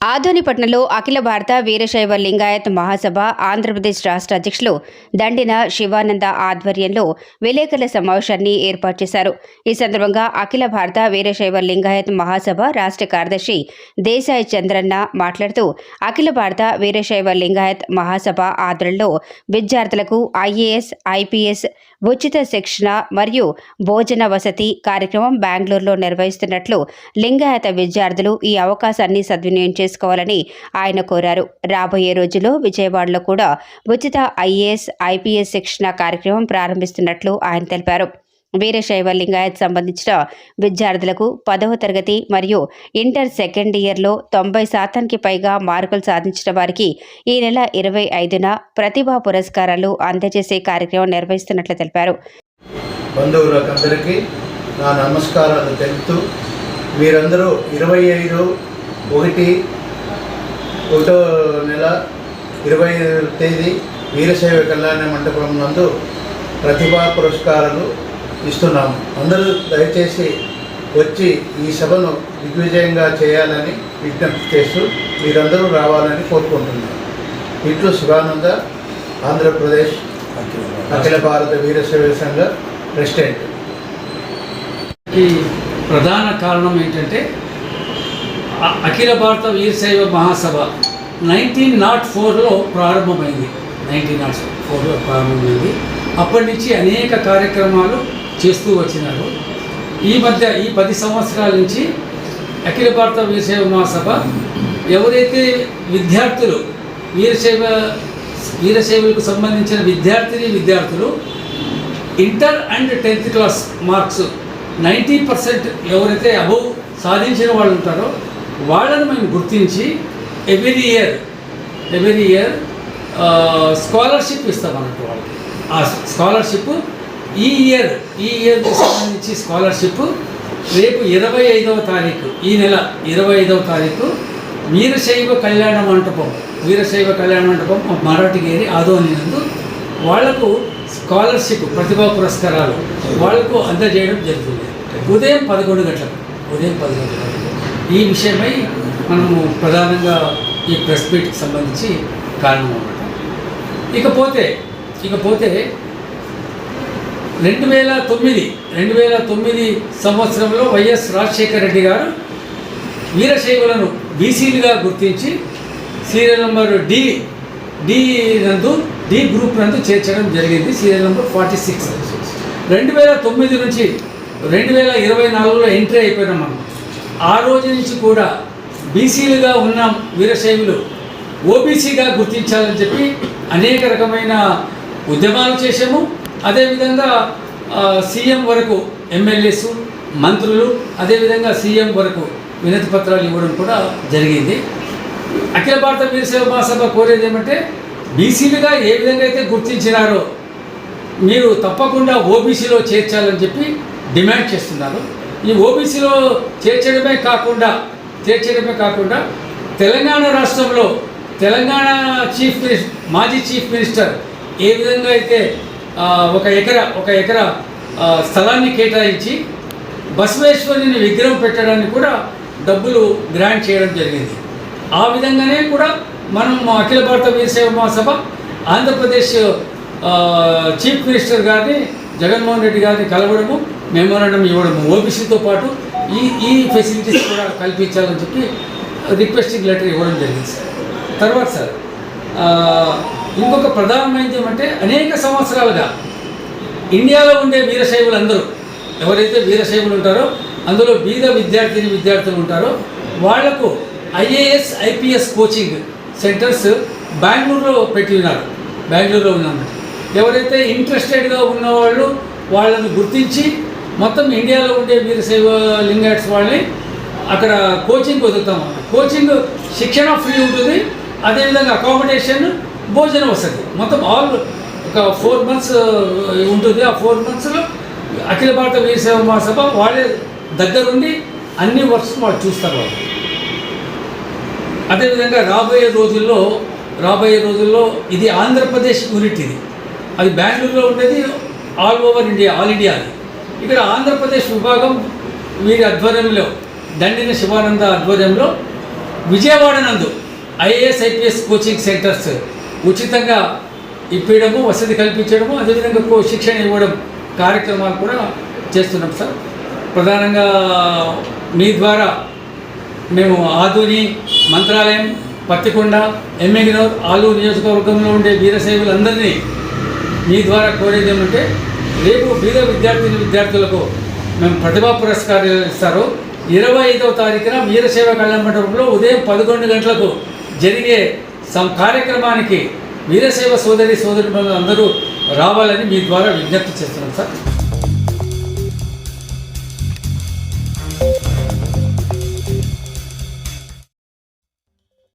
ఆదోనిపట్నంలో అఖిల భారత వీరశైవ లింగాయత్ మహాసభ ఆంధ్రప్రదేశ్ రాష్ట్ర అధ్యక్షులు దండిన శివానంద ఆధ్వర్యంలో విలేకరుల సమావేశాన్ని ఏర్పాటు చేశారు. ఈ సందర్భంగా అఖిల భారత వీరశైవ లింగాయత్ మహాసభ రాష్ట్ర కార్యదర్శి దేశాయ్ చంద్రన్న మాట్లాడుతూ అఖిల భారత వీరశైవ లింగాయత్ మహాసభ ఆధ్వర్యంలో విద్యార్థులకు ఐఏఎస్ ఐపీఎస్ ఉచిత శిక్షణ మరియు భోజన వసతి కార్యక్రమం బెంగళూరులో నిర్వహిస్తున్నట్లు లింగాయత విద్యార్థులు ఈ అవకాశాన్ని సద్వినియోగం చేసుకోవాలని ఆయన కోరారు. రాబోయే రోజుల్లో విజయవాడలో కూడా ఉచిత ఐఏఎస్ ఐపీఎస్ శిక్షణ కార్యక్రమం ప్రారంభిస్తున్నట్లు ఆయన తెలిపారు. వీరశైవ లింగాయత్ సంబంధించిన విద్యార్థులకు పదవ తరగతి మరియు ఇంటర్ సెకండ్ ఇయర్లో తొంభై శాతానికి పైగా మార్కులు సాధించిన వారికి ఈ నెల ఇరవై ఐదున ప్రతిభా పురస్కారాలు అందజేసే కార్యక్రమం నిర్వహిస్తున్నట్లు తెలిపారు. బంధువులకందరికీ నా నమస్కారాలు తెలుపుతూ మీరందరూ ఇరవై ఐదు ఒకటి ఒకటో నెల ఇరవై ఐదు తేదీ వీరశైవ కళ్యాణ మండపం నందు ప్రతిభా పురస్కారాలు ఇస్తున్నాము. అందరూ దయచేసి వచ్చి ఈ సభను దిగ్విజయంగా చేయాలని విజ్ఞప్తి చేస్తూ మీరందరూ రావాలని కోరుకుంటున్నాను ఇట్లు శివానంద ఆంధ్రప్రదేశ్ అఖిల భారత వీరశైవ సంఘ ప్రెసిడెంట్. ఈ ప్రధాన కారణం ఏంటంటే అఖిల భారత వీరశైవ మహాసభ నైన్టీన్ నాట్ ఫోర్లో ప్రారంభమైంది. నైన్టీన్ నాట్ ఫోర్లో ప్రారంభమైంది. అప్పటి నుంచి అనేక కార్యక్రమాలు చేస్తూ వచ్చినారు. ఈ మధ్య ఈ పది సంవత్సరాల నుంచి అఖిల భారత వీరశైవ మహాసభ ఎవరైతే విద్యార్థులు వీరశైవ వీరశైవులకు సంబంధించిన విద్యార్థిని విద్యార్థులు inter and tenth class marks ninety percent ఎవరైతే అబౌవ్ సాధించిన వాళ్ళు ఉంటారో వాళ్ళని మేము గుర్తించి every year every year scholarship ఇస్తాం అన్నట్టు వాళ్ళకి. ఆ స్కాలర్షిప్ ఈ ఇయర్ ఈ ఇయర్కి సంబంధించి స్కాలర్షిప్ రేపు ఇరవై ఐదవ తారీఖు ఈ నెల ఇరవై ఐదవ తారీఖు వీరశైవ కళ్యాణ మంటపం వీరశైవ కళ్యాణ మంటపం మరాఠిగేరి ఆదోని నందు వాళ్ళకు స్కాలర్షిప్ ప్రతిభా పురస్కారాలు వాళ్ళకు అందజేయడం జరుగుతుంది. ఉదయం పదకొండు గంటలకు ఉదయం పదకొండు గంటలకు. ఈ విషయమై మనము ప్రధానంగా ఈ ప్రెస్ మీట్కి సంబంధించి కారణం అనమాట ఇకపోతే ఇకపోతే రెండు వేల తొమ్మిది రెండు వేల తొమ్మిది సంవత్సరంలో వైఎస్ రాజశేఖర రెడ్డి గారు వీరశైవులను బీసీలుగా గుర్తించి సీరియల్ నెంబర్ డి డి నందు డి గ్రూప్ నందు చేర్చడం జరిగింది సీరియల్ నెంబర్ ఫార్టీ సిక్స్. రెండు వేల తొమ్మిది నుంచి రెండు వేల ఇరవై నాలుగులో ఎంట్రీ అయిపోయినాం మనం ఆ రోజు నుంచి కూడా బీసీలుగా ఉన్న వీరశైవులు ఓబీసీగా గుర్తించాలని చెప్పి అనేక రకమైన ఉద్యమాలు చేసాము అదేవిధంగా సీఎం వరకు ఎమ్మెల్యేస్ మంత్రులు అదేవిధంగా సీఎం వరకు వినతి పత్రాలు ఇవ్వడం కూడా జరిగింది. అఖిల భారత వీరశైవ మహాసభ కోరేది ఏమంటే బీసీలుగా ఏ విధంగా అయితే గుర్తించినారో మీరు తప్పకుండా ఓబీసీలో చేర్చాలని చెప్పి డిమాండ్ చేస్తున్నారు. ఈ ఓబీసీలో చేర్చడమే కాకుండా చేర్చడమే కాకుండా తెలంగాణ రాష్ట్రంలో తెలంగాణ చీఫ్ మినిస్టర్ మాజీ చీఫ్ మినిస్టర్ ఏ విధంగా అయితే ఒక ఎకరా ఒక ఎకరా స్థలాన్ని కేటాయించి బసవేశ్వరుని విగ్రహం పెట్టడానికి కూడా డబ్బులు గ్రాంట్ చేయడం జరిగింది. ఆ విధంగానే కూడా మనం మా అఖిల భారత వీరశైవ మహాసభ ఆంధ్రప్రదేశ్ చీఫ్ మినిస్టర్ గారిని జగన్మోహన్ రెడ్డి గారిని కలవడము మెమోరాండం ఇవ్వడము ఓబీసీతో పాటు ఈ ఈ ఫెసిలిటీస్ కూడా కల్పించాలని చెప్పి రిక్వెస్టింగ్ లెటర్ ఇవ్వడం జరిగింది సార్. తర్వాత సార్ ఇంకొక ప్రధానమైనది ఏమంటే అనేక సంవత్సరాలుగా ఇండియాలో ఉండే వీరశైవులు అందరూ ఎవరైతే వీరశైవులు ఉంటారో అందులో బీద విద్యార్థిని విద్యార్థులు ఉంటారో వాళ్ళకు ఐఏఎస్ ఐపీఎస్ కోచింగ్ సెంటర్స్ బెంగళూరులో పెట్టి ఉన్నారు. బెంగళూరులో ఉన్నారు ఎవరైతే ఇంట్రెస్టెడ్గా ఉన్నవాళ్ళు వాళ్ళని గుర్తించి మొత్తం ఇండియాలో ఉండే వీరశైవ లింగాయట్స్ వాళ్ళని అక్కడ కోచింగ్ వదులుతాం. కోచింగ్ శిక్షణ ఫ్రీ ఉంటుంది. అదేవిధంగా అకామిడేషన్ భోజన వసతి మొత్తం ఆల్ ఒక ఫోర్ మంత్స్ uh, ఉంటుంది. ఆ ఫోర్ మంత్స్లో అఖిల భారత వీరశైవ మహాసభ వాళ్ళే దగ్గరుండి అన్ని వర్క్స్ వాళ్ళు చూస్తారు వాళ్ళు. అదేవిధంగా రాబోయే రోజుల్లో రాబోయే రోజుల్లో ఇది ఆంధ్రప్రదేశ్ యూనిట్ ఇది. అది బెంగళూరులో ఉండేది all over India all India అది. ఇక్కడ ఆంధ్రప్రదేశ్ విభాగం వీరి ఆధ్వర్యంలో దండిన శివానంద ఆధ్వర్యంలో విజయవాడ నందు ఐఏఎస్ ఐపీఎస్ కోచింగ్ సెంటర్స్ ఉచితంగా ఇప్పించడము వసతి కల్పించడము అదేవిధంగా శిక్షణ ఇవ్వడం కార్యక్రమాలు కూడా చేస్తున్నాం సార్. ప్రధానంగా మీ ద్వారా మేము ఆధుని మంత్రాలయం పత్తికొండ ఎమ్మెగినూర్ ఆలూరు నియోజకవర్గంలో ఉండే వీరశైవులందరినీ మీ ద్వారా కోరేది ఏమంటే రేపు బీద విద్యార్థిని విద్యార్థులకు మేము ప్రతిభా పురస్కారాలు ఇస్తారు. ఇరవై ఐదవ తారీఖున వీరశైవ కళ్యాణ మండపంలో ఉదయం పదకొండు గంటలకు జరిగే సం కార్యక్రమానికి వీరశైవ సోదరి సోదరి అందరూ రావాలని మీ ద్వారా విజ్ఞప్తి చేస్తున్నాం సార్.